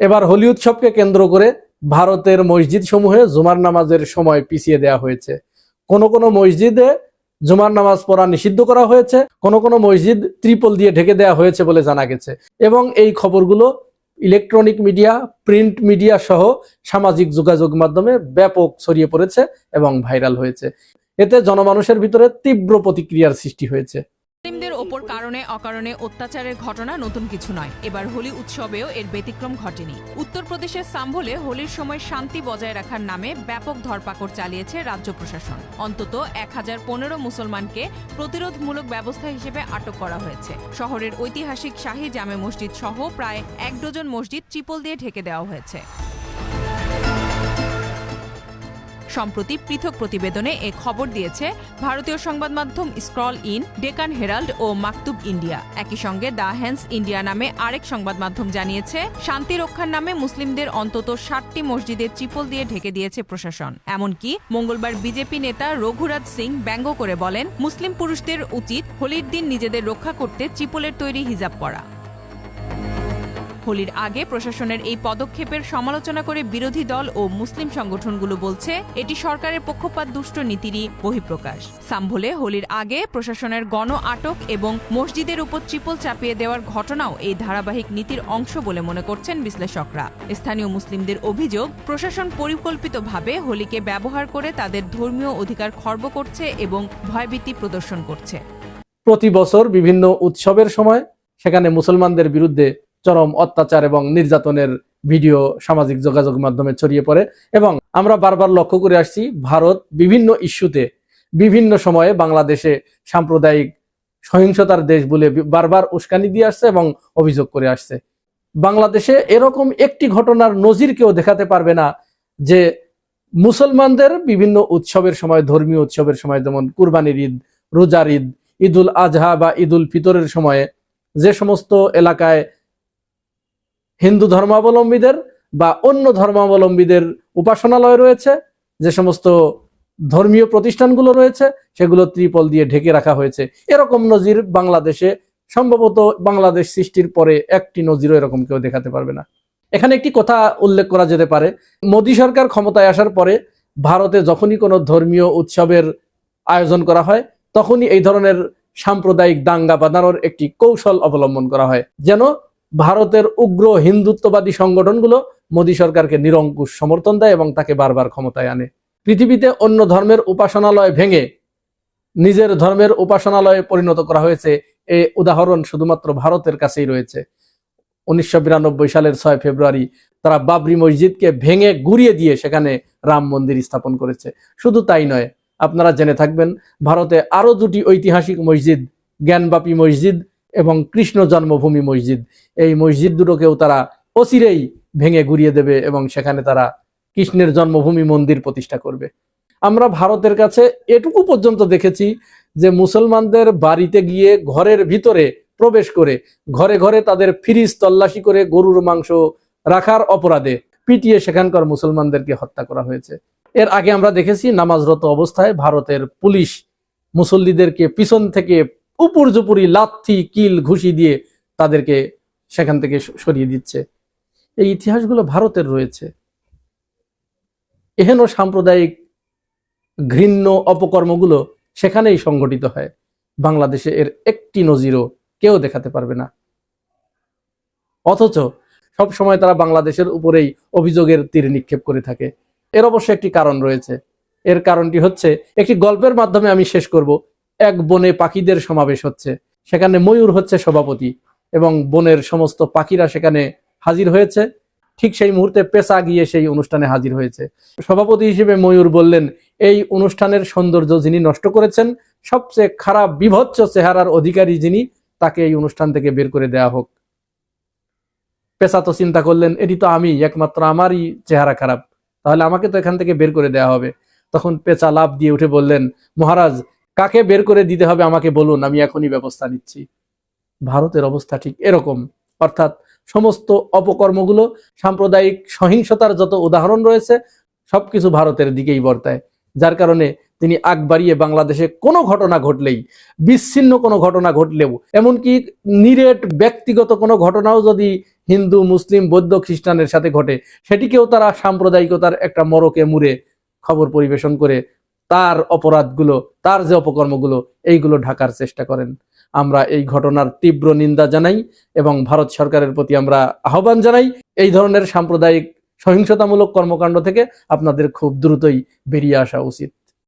এবার হোলি উৎসবকে কেন্দ্র করে ভারতের মসজিদ সমূহে জুমার নামাজের সময় পিছিয়ে দেওয়া হয়েছে। কোন কোন মসজিদে জুমার নামাজ পড়া নিষিদ্ধ করা হয়েছে, কোন কোন মসজিদ ত্রিপল দিয়ে ঢেকে দেওয়া হয়েছে বলে জানা গেছে। এবং এই খবরগুলো ইলেকট্রনিক মিডিয়া, প্রিন্ট মিডিয়া সহ সামাজিক যোগাযোগ মাধ্যমে ব্যাপক ছড়িয়ে পড়েছে এবং ভাইরাল হয়েছে। এতে জনমানুষের ভিতরে তীব্র প্রতিক্রিয়ার সৃষ্টি হয়েছে। মুসলিমদের ওপর কারণে অকারণে অত্যাচারের ঘটনা নতুন কিছু নয়। এবার হোলি উৎসবেও এর ব্যতিক্রম ঘটেনি। উত্তরপ্রদেশের সাম্ভলে হোলির সময় শান্তি বজায় রাখার নামে ব্যাপক ধরপাকড় চালিয়েছে রাজ্য প্রশাসন। অন্তত এক হাজার পনেরো মুসলমানকে প্রতিরোধমূলক ব্যবস্থা হিসেবে আটক করা হয়েছে। শহরের ঐতিহাসিক শাহী জামে মসজিদ সহ প্রায় এক ডজন মসজিদ ট্রিপল দিয়ে ঢেকে দেওয়া হয়েছে। সম্প্রতি পৃথক প্রতিবেদনে এ খবর দিয়েছে, ভারতীয় সংবাদ মাধ্যম স্ক্রল ইন, ডেকান হেরাল্ড ও মাকতুব ইন্ডিয়া। একই সঙ্গে দ্য হ্যান্স ইন্ডিয়া নামে আরেক সংবাদ মাধ্যম জানিয়েছে, শান্তি রক্ষার নামে মুসলিমদের অন্তত ষাটটি মসজিদে চিপল দিয়ে ঢেকে দিয়েছে প্রশাসন। এমনকি মঙ্গলবার বিজেপি নেতা রঘুরাজ সিং ব্যঙ্গ করে বলেন, মুসলিম পুরুষদের উচিত হোলির দিন নিজেদের রক্ষা করতে চিপলের তৈরি হিজাব পরা। হোলির আগে প্রশাসনের এই পদক্ষেপের সমালোচনা করে বিরোধী দল ও মুসলিম সংগঠনগুলো বলছে, এটি সরকারের পক্ষপাত দুষ্ট নীতিরই বহিঃপ্রকাশ। সাম্ভলে হোলির আগে প্রশাসনের গণ আটক এবং মসজিদের উপর ট্রিপল চাপিয়ে দেওয়ার ঘটনাও এই ধারাবাহিক নীতির অংশ বলে মনে করছেন বিশ্লেষকরা। স্থানীয় মুসলিমদের অভিযোগ, প্রশাসন পরিকল্পিতভাবে হোলিকে ব্যবহার করে তাদের ধর্মীয় অধিকার খর্ব করছে এবং ভয়ভীতি প্রদর্শন করছে। প্রতি বছর বিভিন্ন উৎসবের সময় সেখানে মুসলমানদের বিরুদ্ধে চরম অত্যাচার এবং নির্যাতনের ভিডিও সামাজিক যোগাযোগ মাধ্যমে ছড়িয়ে পড়ে এবং আমরা বারবার লক্ষ্য করে আসছি ভারত বিভিন্ন ইস্যুতে, বিভিন্ন সময়ে বাংলাদেশে সাম্প্রদায়িক সহিংসতার দেশ বলে বারবার উস্কানি দিয়ে আসছে এবং অভিযোগ করে আসছে। বাংলাদেশে এরকম একটি ঘটনার নজির কেউ দেখাতে পারবে না যে মুসলমানদের বিভিন্ন উৎসবের সময়, ধর্মীয় উৎসবের সময়, যেমন কুরবানির ঈদ, রোজার ঈদ, ঈদুল আজহা বা ঈদুল ফিতরের সময়ে যে সমস্ত এলাকায় হিন্দু ধর্মাবলম্বীদের বা অন্য ধর্মাবলম্বীদের উপাসনালয় রয়েছে, যে সমস্ত ধর্মীয় প্রতিষ্ঠানগুলো রয়েছে, সেগুলো ত্রিপল দিয়ে ঢেকে রাখা হয়েছে। এরকম নজির বাংলাদেশে, সম্ভবত বাংলাদেশ সৃষ্টির পরে একটি নজিরও এরকম কেউ দেখাতে পারবে না। এখানে একটি কথা উল্লেখ করা যেতে পারে, মোদী সরকার ক্ষমতায় আসার পরে ভারতে যখনই কোনো ধর্মীয় উৎসবের আয়োজন করা হয়, তখনই এই ধরনের সাম্প্রদায়িক দাঙ্গা বাঁধানোর একটি কৌশল অবলম্বন করা হয়, যেন ভারতের উগ্র হিন্দুত্ববাদী সংগঠনগুলো মোদী সরকারকে নিরঙ্কুশ সমর্থন দেয় এবং তাকে বারবার ক্ষমতায় আনে। পৃথিবীতে অন্য ধর্মের উপাসনালয় ভেঙে নিজের ধর্মের উপাসনালয়ে পরিণত করা হয়েছে এ উদাহরণ শুধুমাত্র ভারতের কাছেই রয়েছে। উনিশশো বিরানব্বই সালের ছয় ফেব্রুয়ারি তারা বাবরি মসজিদকে ভেঙে গুড়িয়ে দিয়ে সেখানে রাম মন্দির স্থাপন করেছে। শুধু তাই নয়, আপনারা জেনে থাকবেন, ভারতে আরও দুটি ঐতিহাসিক মসজিদ, জ্ঞানবাপী মসজিদ এবং কৃষ্ণ জন্মভূমি মসজিদ। এই মসজিদ দুটোকেও তারা অচিরেই ভেঙে গুড়িয়ে দেবে এবং সেখানে তারা কৃষ্ণের জন্মভূমি মন্দির প্রতিষ্ঠা করবে। আমরা ভারতের কাছে এটুকু পর্যন্ত দেখেছি যে মুসলমানদের বাড়িতে গিয়ে ঘরের ভিতরে প্রবেশ করে ঘরে ঘরে তাদের ফ্রিজ তল্লাশি করে গরুর মাংস রাখার অপরাধে পিটিয়ে সেখানকার মুসলমানদেরকে হত্যা করা হয়েছে। এর আগে আমরা দেখেছি নামাজরত অবস্থায় ভারতের পুলিশ মুসল্লিদেরকে পিছন থেকে উপর জুপুরি লাথি, কিল, ঘুষি দিয়ে তাদেরকে সেখান থেকে সরিয়ে দিচ্ছে। এই ইতিহাসগুলো ভারতের রয়েছে। এহেন সাম্প্রদায়িক ঘৃণ্য অপকর্মগুলো সেখানেই সংঘটিত হয়। বাংলাদেশে এর একটি নজিরও কেউ দেখাতে পারবে না। অথচ সব সময় তারা বাংলাদেশের উপরেই অভিযোগের তীর নিক্ষেপ করে থাকে। এর অবশ্য একটি কারণ রয়েছে। এর কারণটি হচ্ছে, একটি গল্পের মাধ্যমে আমি শেষ করব। এক বনে পাখিদের সমাবেশ হচ্ছে। সেখানে ময়ূর হচ্ছে সভাপতি এবং বনের সমস্ত পাখিরা সেখানে হাজির হয়েছে। ঠিক সেই মুহূর্তে পেশা গিয়ে সেই অনুষ্ঠানে হাজির হয়েছে। সভাপতি হিসেবে ময়ূর বললেন, এই অনুষ্ঠানের সৌন্দর্য যিনি নষ্ট করেছেন, সবচেয়ে খারাপ বিভৎস চেহারার অধিকারী যিনি, তাকে এই অনুষ্ঠান থেকে বের করে দেয়া হোক। পেশা তো চিন্তা করলেন, এটি তো আমি, একমাত্র আমারই চেহারা খারাপ। তাহলে আমাকে তো এখান থেকে বের করে দেয়া হবে। তখন পেঁচা লাভ দিয়ে উঠে বললেন, মহারাজ কাকে বের করে দিতে হবে আমাকে বলুন, আমি এখনই ব্যবস্থা নিচ্ছি। ভারতের অবস্থা ঠিক এরকম। অর্থাৎ সমস্ত অপকর্মগুলো, সাম্প্রদায়িক সহিংসতার যত উদাহরণ রয়েছে, সবকিছু ভারতের দিকেই বর্তায়। যার কারণে তিনি আগ বাড়িয়ে বাংলাদেশে কোনো ঘটনা ঘটলেই, বিচ্ছিন্ন কোনো ঘটনা ঘটলেও, এমনকি নিরেট ব্যক্তিগত কোনো ঘটনাও যদি হিন্দু, মুসলিম, বৌদ্ধ খ্রিস্টানের সাথে ঘটে, সেটিকেও তারা সাম্প্রদায়িকতার একটা মরকে মুড়ে খবর পরিবেশন করে তার অপরাধগুলো, তার যে অপকর্মগুলো, এইগুলো ঢাকার চেষ্টা করেন। আমরা এই ঘটনার তীব্র নিন্দা জানাই এবং ভারত সরকারের প্রতি আমরা আহ্বান জানাই। এই ধরনের সাম্প্রদায়িক সহিংসতামূলক কর্মকাণ্ড থেকে আপনাদের খুব দ্রুতই বেরিয়ে আসা উচিত।